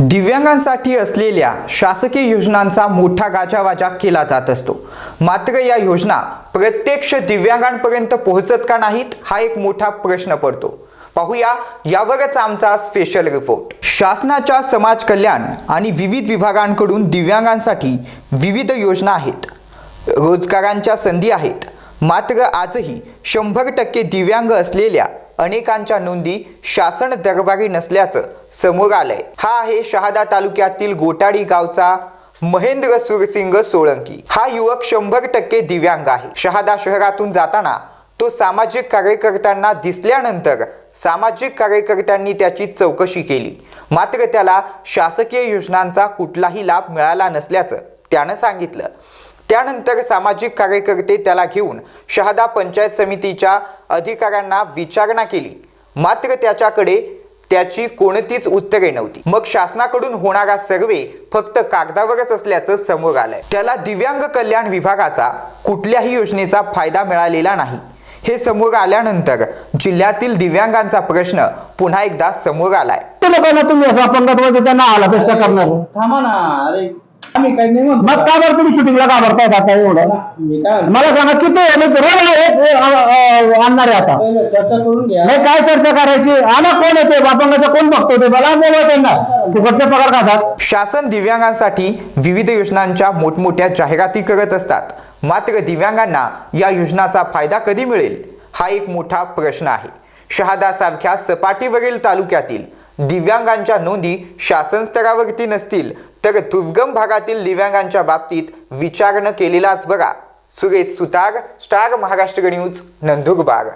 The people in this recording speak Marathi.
दिव्यांगांसाठी असलेल्या शासकीय योजनांचा मोठा गाजावाजा केला जात असतो. मात्र या योजना प्रत्यक्ष दिव्यांगांपर्यंत पोहोचत का नाहीत हा एक मोठा प्रश्न पडतो. पाहूया यावरच आमचा स्पेशल रिपोर्ट शासनाच्या समाज कल्याण आणि विविध विभागांकडून दिव्यांगांसाठी विविध योजना आहेत. रोजगारांच्या संधी आहेत. मात्र आजही शंभर टक्के दिव्यांग असलेल्या अनेकांच्या नोंदी शासन दरबारी नसल्याचं समोर आलंय. हा आहे शहादा तालुक्यातील गोटाडी गावचा महेंद्र सुरसिंग सोळंकी. हा युवक शंभर टक्के दिव्यांग आहे. शहादा शहरातून जाताना तो सामाजिक कार्यकर्त्यांना दिसल्यानंतर सामाजिक कार्यकर्त्यांनी त्याची चौकशी केली. मात्र त्याला शासकीय योजनांचा कुठलाही लाभ मिळाला नसल्याचं त्यानं सांगितलं. त्यानंतर सामाजिक कार्यकर्ते त्याला घेऊन शहादा पंचायत समितीच्या अधिकाऱ्यांना विचारणा केली. मात्र त्याच्याकडे त्याची कोणतीच उत्तरे नव्हती. मग शासनाकडून होणारा सर्वे फक्त कागदावरच असल्याचं समोर आलंय. त्याला दिव्यांग कल्याण विभागाचा कुठल्याही योजनेचा फायदा मिळालेला नाही. हे समोर आल्यानंतर जिल्ह्यातील दिव्यांगांचा प्रश्न पुन्हा एकदा समोर आलाय. ते लोकांना तुम्ही असं अपंगत्वाचं त्यांना आला कष्ट करणार. थांबा ना अरे आम्ही काही नाही म्हणतो. मग का बरं तुम्ही शूटिंगला का भरतायत आता एवढं? मी काय मला सांगा किती आहे? मी रोज एक- आणणार आहे आता. चर्चा करून घ्या. नाही काय चर्चा करायची? आणा कोण येते? अपंगाचं कोण बघतो ते? मला बोलवा त्यांना. फुकटचे पगार खातात. शासन दिव्यांगांसाठी विविध योजनांच्या मोठमोठ्या जाहिराती करत असतात. मात्र दिव्यांगांना या योजनाचा फायदा कधी मिळेल? हा एक मोठा प्रश्न आहे. शहादासारख्या सपाटीवरील तालुक्यातील दिव्यांगांच्या नोंदी शासन स्तरावरती नसतील तर दुर्गम भागातील दिव्यांगांच्या बाबतीत विचार न केलेलाच बघा सुरेश सुतार स्टार महाराष्ट्र न्यूज नंदुरबार